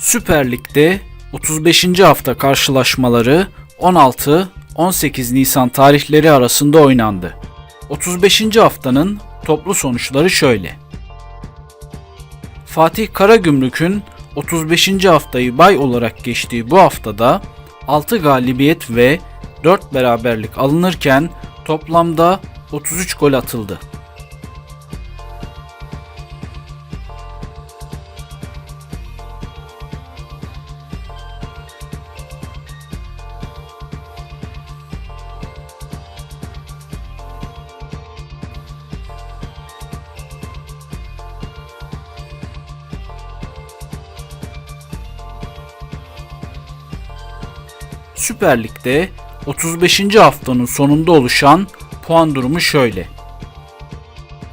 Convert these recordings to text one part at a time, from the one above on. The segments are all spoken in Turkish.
Süper Lig'de 35. hafta karşılaşmaları 16-18 Nisan tarihleri arasında oynandı. 35. haftanın toplu sonuçları şöyle. Fatih Karagümrük'ün 35. haftayı bay olarak geçtiği bu haftada 6 galibiyet ve 4 beraberlik alınırken toplamda 33 gol atıldı. Süper Lig'de 35. haftanın sonunda oluşan puan durumu şöyle.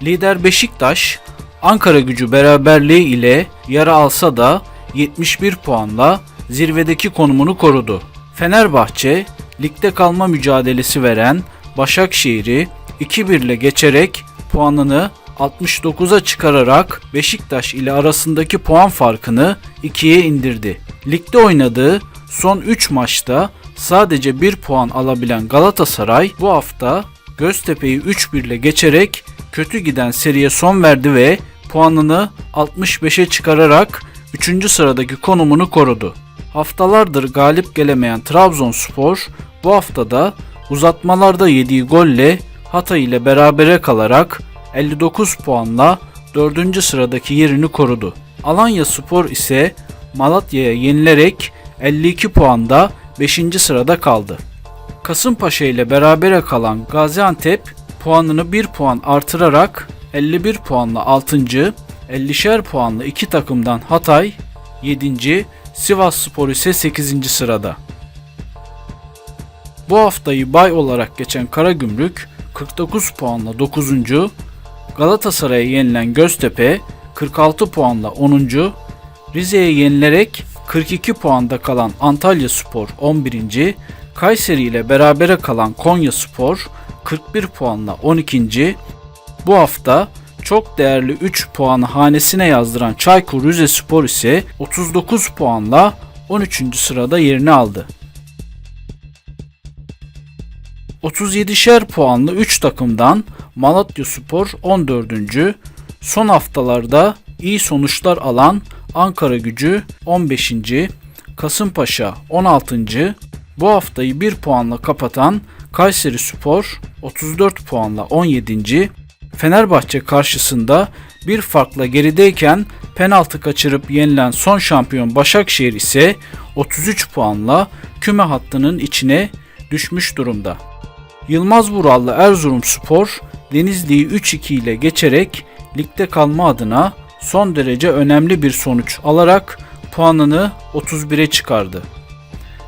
Lider Beşiktaş, Ankara gücü beraberliği ile yara alsa da 71 puanla zirvedeki konumunu korudu. Fenerbahçe, ligde kalma mücadelesi veren Başakşehir'i 2-1 ile geçerek puanını 69'a çıkararak Beşiktaş ile arasındaki puan farkını 2'ye indirdi. Ligde oynadığı son 3 maçta sadece 1 puan alabilen Galatasaray bu hafta Göztepe'yi 3-1 ile geçerek kötü giden seriye son verdi ve puanını 65'e çıkararak 3. sıradaki konumunu korudu. Haftalardır galip gelemeyen Trabzonspor bu haftada uzatmalarda yediği golle Hatay ile berabere kalarak 59 puanla 4. sıradaki yerini korudu. Alanya Spor ise Malatya'ya yenilerek 52 puanda 5. sırada kaldı. Kasımpaşa ile berabere kalan Gaziantep puanını 1 puan artırarak 51 puanla 6. 50'şer puanlı iki takımdan Hatay 7. Sivas Spor ise 8. sırada. Bu haftayı bay olarak geçen Karagümrük 49 puanla 9. Galatasaray'a yenilen Göztepe 46 puanla 10. Rize'ye yenilerek 42 puanda kalan Antalya Spor 11. Kayseri ile berabere kalan Konya Spor 41 puanla 12. Bu hafta çok değerli 3 puanı hanesine yazdıran Çaykur Rizespor ise 39 puanla 13. sırada yerini aldı. 37'şer puanlı 3 takımdan Malatya Spor 14. Son haftalarda iyi sonuçlar alan Ankara Gücü 15. Kasımpaşa 16. Bu haftayı 1 puanla kapatan Kayseri Spor 34 puanla 17. Fenerbahçe karşısında bir farkla gerideyken penaltı kaçırıp yenilen son şampiyon Başakşehir ise 33 puanla küme hattının içine düşmüş durumda. Yılmaz Vurallı Erzurumspor Denizli'yi 3-2 ile geçerek ligde kalma adına son derece önemli bir sonuç alarak puanını 31'e çıkardı.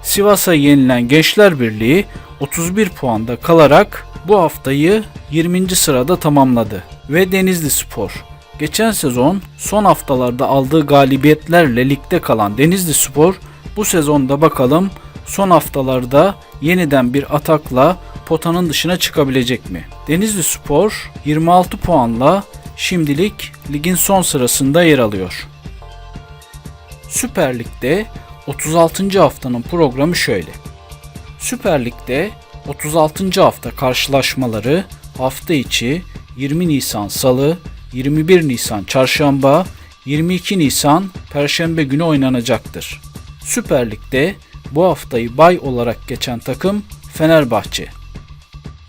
Sivas'a yenilen Gençler Birliği 31 puanda kalarak bu haftayı 20. sırada tamamladı ve Denizli Spor geçen sezon son haftalarda aldığı galibiyetlerle ligde kalan Denizli Spor bu sezonda bakalım son haftalarda yeniden bir atakla potanın dışına çıkabilecek mi? Denizli Spor 26 puanla şimdilik ligin son sırasında yer alıyor. Süper Lig'de 36. haftanın programı şöyle. Süper Lig'de 36. hafta karşılaşmaları hafta içi 20 Nisan Salı, 21 Nisan Çarşamba, 22 Nisan Perşembe günü oynanacaktır. Süper Lig'de bu haftayı bay olarak geçen takım Fenerbahçe.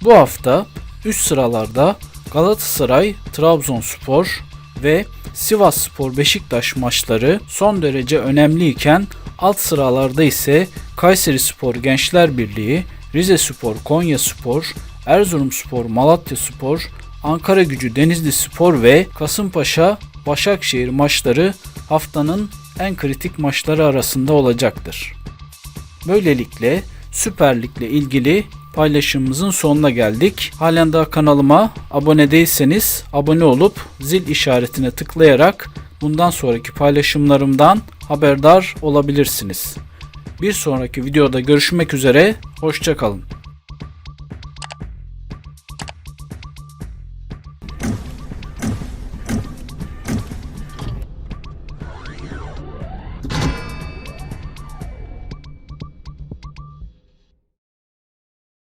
Bu hafta üst sıralarda Galatasaray, Trabzonspor ve Sivas Spor Beşiktaş maçları son derece önemliyken alt sıralarda ise Kayseri Spor Gençler Birliği, Rize Spor Konya Spor, Erzurum Spor Malatya Spor, Ankara Gücü Denizli Spor ve Kasımpaşa Başakşehir maçları haftanın en kritik maçları arasında olacaktır. Böylelikle Süper Lig'le ilgili paylaşımımızın sonuna geldik. Halen daha kanalıma abone değilseniz abone olup zil işaretine tıklayarak bundan sonraki paylaşımlarımdan haberdar olabilirsiniz. Bir sonraki videoda görüşmek üzere, hoşçakalın.